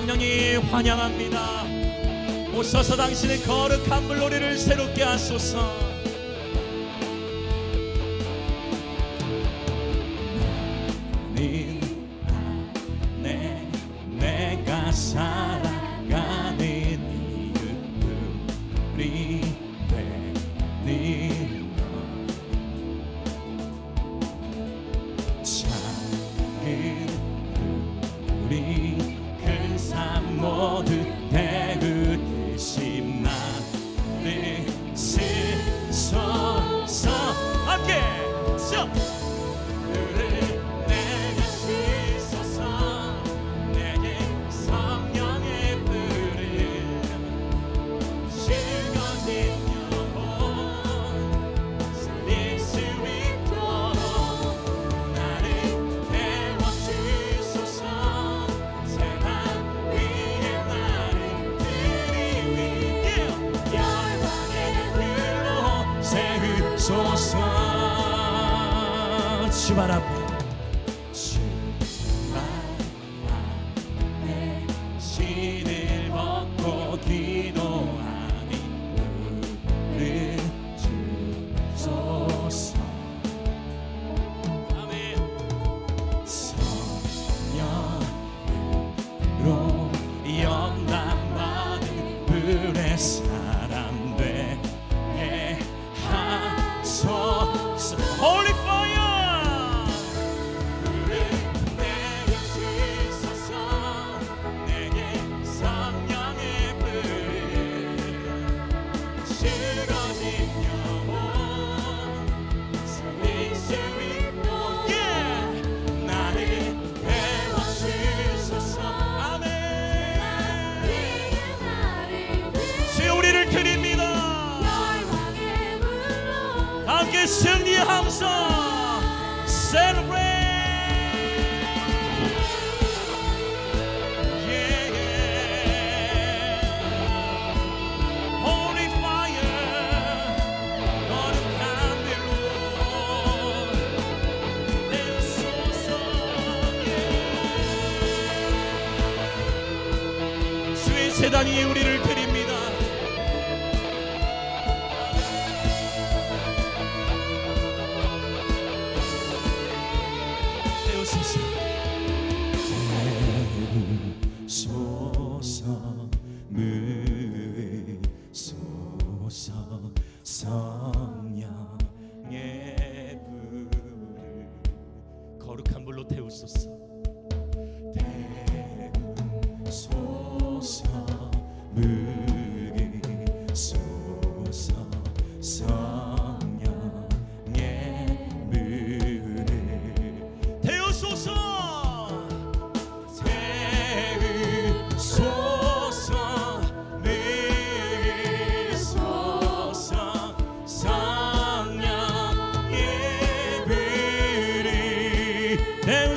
성령이 환영합니다. 오셔서 당신의 거룩한 물놀이를 새롭게 하소서. 주옵소서. 주발 앞 함께 승리하면서 celebrate. 세단이 우리를 그리 태우소서. 태우소서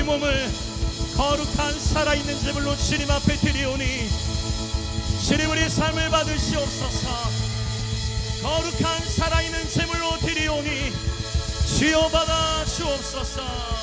우리 몸을 거룩한 살아있는 제물로 주님 앞에 드리오니 주님 우리 삶을 받으시옵소서. 거룩한 살아있는 제물로 드리오니 주여 받아 주옵소서.